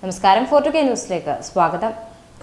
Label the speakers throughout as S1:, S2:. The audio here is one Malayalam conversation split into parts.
S1: നമസ്കാരം ഫോർട്ടു കെ ന്യൂസിലേക്ക് സ്വാഗതം.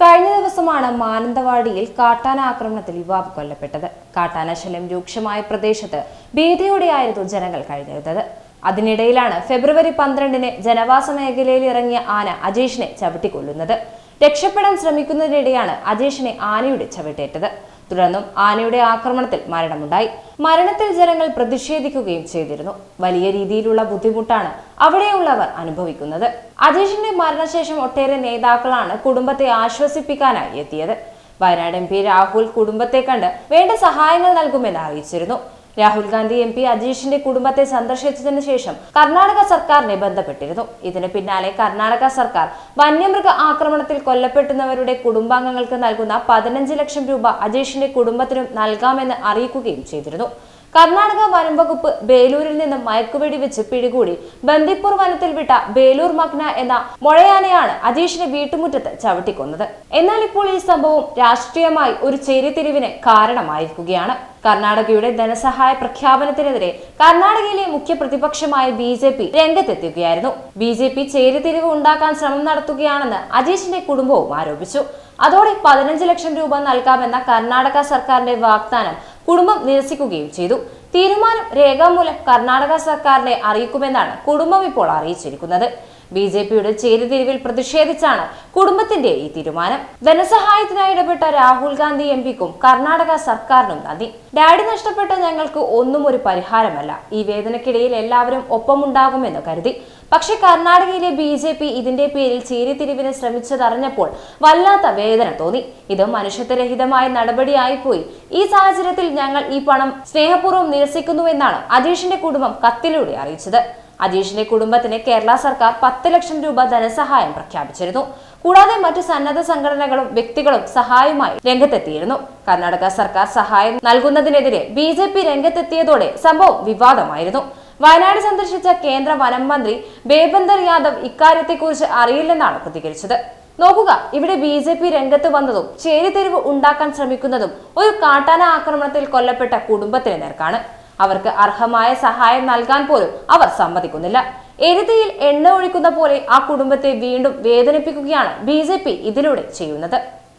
S1: കഴിഞ്ഞ ദിവസമാണ് മാനന്തവാടിയിൽ കാട്ടാന ആക്രമണത്തിൽ യുവാവ് കൊല്ലപ്പെട്ടത്. കാട്ടാന ശല്യം രൂക്ഷമായ പ്രദേശത്ത് ഭീതിയോടെയായിരുന്നു ജനങ്ങൾ കഴിഞ്ഞിരുന്നത്. അതിനിടയിലാണ് ഫെബ്രുവരി പന്ത്രണ്ടിന് ജനവാസ മേഖലയിൽ ഇറങ്ങിയ ആന അജേഷിനെ ചവിട്ടിക്കൊല്ലുന്നത്. രക്ഷപ്പെടാൻ ശ്രമിക്കുന്നതിനിടെയാണ് അജേഷിനെ ആനയുടെ ചവിട്ടേറ്റത്. തുടർന്നും ആനയുടെ ആക്രമണത്തിൽ മരണമുണ്ടായി. മരണത്തിൽ ജനങ്ങൾ പ്രതിഷേധിക്കുകയും ചെയ്തിരുന്നു. വലിയ രീതിയിലുള്ള ബുദ്ധിമുട്ടാണ് അവിടെയുള്ളവർ അനുഭവിക്കുന്നത്. അജീഷിന്റെ മരണശേഷം ഒട്ടേറെ നേതാക്കളാണ് കുടുംബത്തെ ആശ്വസിപ്പിക്കാനായി എത്തിയത്. വയനാട് എം പി രാഹുൽ കുടുംബത്തെ കണ്ട് വേണ്ട സഹായങ്ങൾ നൽകുമെന്ന് അറിയിച്ചിരുന്നു. രാഹുൽ ഗാന്ധി എം പി അജീഷിന്റെ കുടുംബത്തെ സന്ദർശിച്ചതിനു ശേഷം കർണാടക സർക്കാരിനെ ബന്ധപ്പെട്ടിരുന്നു. ഇതിന് പിന്നാലെ കർണാടക സർക്കാർ വന്യമൃഗ ആക്രമണത്തിൽ കൊല്ലപ്പെട്ടുന്നവരുടെ കുടുംബാംഗങ്ങൾക്ക് നൽകുന്ന പതിനഞ്ച് ലക്ഷം രൂപ അജീഷിന്റെ കുടുംബത്തിനും നൽകാമെന്ന് അറിയിക്കുകയും ചെയ്തിരുന്നു. കർണാടക വനം വകുപ്പ് ബേലൂരിൽ നിന്നും മയക്കുവെടി വെച്ച് പിടികൂടി ബന്ദിപ്പൂർ വനത്തിൽ വിട്ട ബേലൂർ മഗ്ന എന്ന മുഴയാനയാണ് അജീഷിനെ വീട്ടുമുറ്റത്ത് ചവിട്ടിക്കൊന്നത്. എന്നാൽ ഇപ്പോൾ ഈ സംഭവം രാഷ്ട്രീയമായി ഒരു ചേരിതിരിവിന് കാരണമായിരിക്കുകയാണ്. കർണാടകയുടെ ധനസഹായ പ്രഖ്യാപനത്തിനെതിരെ കർണാടകയിലെ മുഖ്യ പ്രതിപക്ഷമായ ബി ജെ പി രംഗത്തെത്തുകയായിരുന്നു ബി ജെ പി ചേരിതിരിവ് ഉണ്ടാക്കാൻ ശ്രമം നടത്തുകയാണെന്ന് അജീഷിന്റെ കുടുംബവും ആരോപിച്ചു. അതോടെ പതിനഞ്ച് ലക്ഷം രൂപ നൽകാമെന്ന കർണാടക സർക്കാരിന്റെ വാഗ്ദാനം കുടുംബം നിരസിക്കുകയും ചെയ്തു. തീരുമാനം രേഖാമൂലം കർണാടക സർക്കാരിനെ അറിയിക്കുമെന്നാണ് കുടുംബം ഇപ്പോൾ അറിയിച്ചിരിക്കുന്നത്. ബി ജെ പിയുടെ ചേരിതിരിവിൽ പ്രതിഷേധിച്ചാണ് കുടുംബത്തിന്റെ ഈ തീരുമാനം. ധനസഹായത്തിനായി ഇടപെട്ട രാഹുൽ ഗാന്ധി എം പിക്കും കർണാടക സർക്കാരിനും നന്ദി. ഡാഡി നഷ്ടപ്പെട്ട ഞങ്ങൾക്ക് ഒന്നും ഒരു പരിഹാരമല്ല. ഈ വേദനക്കിടയിൽ എല്ലാവരും ഒപ്പമുണ്ടാകുമെന്ന് കരുതി. പക്ഷെ കർണാടകയിലെ ബി ജെ പി ഇതിന്റെ പേരിൽ ചേരിതിരിവിന് ശ്രമിച്ചതറിഞ്ഞപ്പോൾ വല്ലാത്ത വേദന തോന്നി. ഇത് മനുഷ്യത്വരഹിതമായ നടപടിയായിപ്പോയി. ഈ സാഹചര്യത്തിൽ ഞങ്ങൾ ഈ പണം സ്നേഹപൂർവം നിരസിക്കുന്നുവെന്നാണ് അജീഷിന്റെ കുടുംബം കത്തിലൂടെ അറിയിച്ചത്. അജീഷിന്റെ കുടുംബത്തിന് കേരള സർക്കാർ പത്ത് ലക്ഷം രൂപ ധനസഹായം പ്രഖ്യാപിച്ചിരുന്നു. കൂടാതെ മറ്റു സന്നദ്ധ സംഘടനകളും വ്യക്തികളും സഹായമായി രംഗത്തെത്തിയിരുന്നു. കർണാടക സർക്കാർ സഹായം നൽകുന്നതിനെതിരെ ബി രംഗത്തെത്തിയതോടെ സംഭവം വിവാദമായിരുന്നു. വയനാട് സന്ദർശിച്ച കേന്ദ്ര വനം മന്ത്രി ബേബന്ദർ യാദവ് ഇക്കാര്യത്തെക്കുറിച്ച് അറിയില്ലെന്നാണ് പ്രതികരിച്ചത്. നോക്കുക ഇവിടെ ബി ജെ പി രംഗത്ത് വന്നതും ചേരിതെരിവ് ഉണ്ടാക്കാൻ ശ്രമിക്കുന്നതും ഒരു കാട്ടാന ആക്രമണത്തിൽ കൊല്ലപ്പെട്ട കുടുംബത്തിന് നേർക്കാണ്. അവർക്ക് അർഹമായ സഹായം നൽകാൻ പോലും അവർ സമ്മതിക്കുന്നില്ല. എരുതിയിൽ എണ്ണ ഒഴിക്കുന്ന പോലെ ആ കുടുംബത്തെ വീണ്ടും വേദനിപ്പിക്കുകയാണ് ബി ഇതിലൂടെ ചെയ്യുന്നത്.